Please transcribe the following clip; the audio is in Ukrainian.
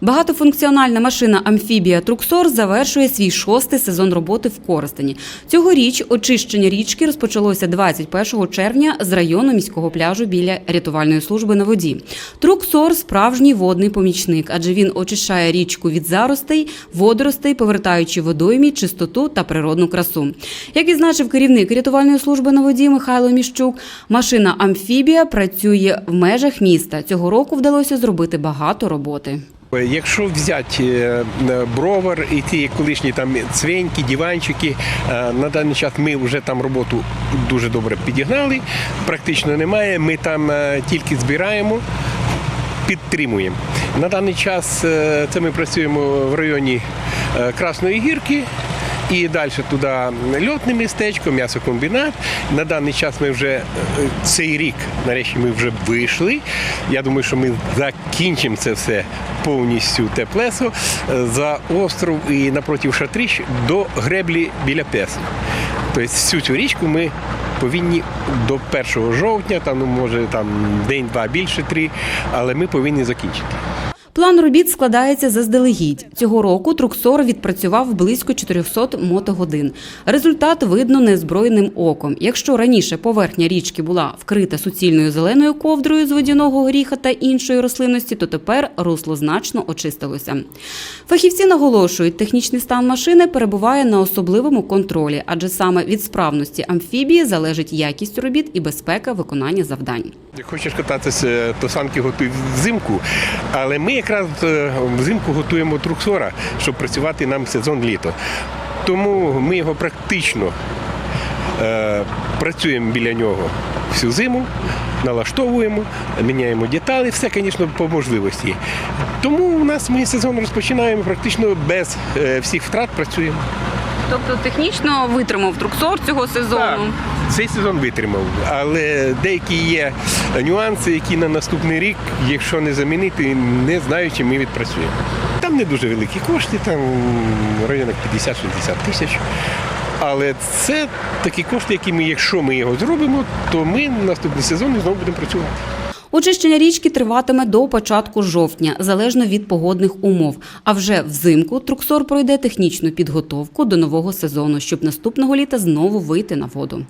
Багатофункціональна машина Амфібія Труксор завершує свій шостий сезон роботи в Коростені. Цьогоріч очищення річки розпочалося 21 червня з району міського пляжу біля рятувальної служби на воді. Труксор справжній водний помічник, адже він очищає річку від заростей, водоростей, повертаючи водоймі чистоту та природну красу. Як відзначив керівник рятувальної служби на воді Михайло Міщук, машина Амфібія працює в межах міста. Цього року вдалося зробити багато роботи. Якщо взяти бровер бровар і ті колишні там цвеньки, диванчики, е, на даний час ми вже там роботу дуже добре підігнали. Практично немає. Ми там е, тільки збираємо, підтримуємо. На даний час е, це ми працюємо в районі е, Красної гірки. І далі туди льотне містечко, м'ясокомбінат. На даний час ми вже е, цей рік, нарешті, ми вже вийшли. Я думаю, що ми закінчимо це все повністю те плесо е, за остров і напроти Шатріч до греблі біля Песу. Тобто всю цю річку ми повинні до 1 жовтня, там ну може там день-два більше три, але ми повинні закінчити. План робіт складається заздалегідь. Цього року Труксор відпрацював близько 400 мотогодин. Результат видно незброєним оком. Якщо раніше поверхня річки була вкрита суцільною зеленою ковдрою з водяного горіха та іншої рослинності, то тепер русло значно очистилося. Фахівці наголошують, технічний стан машини перебуває на особливому контролі, адже саме від справності амфібії залежить якість робіт і безпека виконання завдань. Хочеш кататися, то санки готуй взимку. Але ми якраз е, взимку готуємо труксора, щоб працювати нам сезон літо. Тому ми його практично е, працюємо біля нього всю зиму, налаштовуємо, міняємо деталі, все, звісно, по можливості. Тому у нас ми сезон розпочинаємо практично без е, всіх втрат працюємо. Тобто технічно витримав Труксор цього сезону. Так, цей сезон витримав, але деякі є нюанси, які на наступний рік, якщо не замінити, не знаю, чи ми відпрацюємо. Там не дуже великі кошти, там в районах 50-60 тисяч. Але це такі кошти, які ми, якщо ми його зробимо, то ми наступний сезон знову будемо працювати. Очищення річки триватиме до початку жовтня, залежно від погодних умов. А вже взимку Труксор пройде технічну підготовку до нового сезону, щоб наступного літа знову вийти на воду.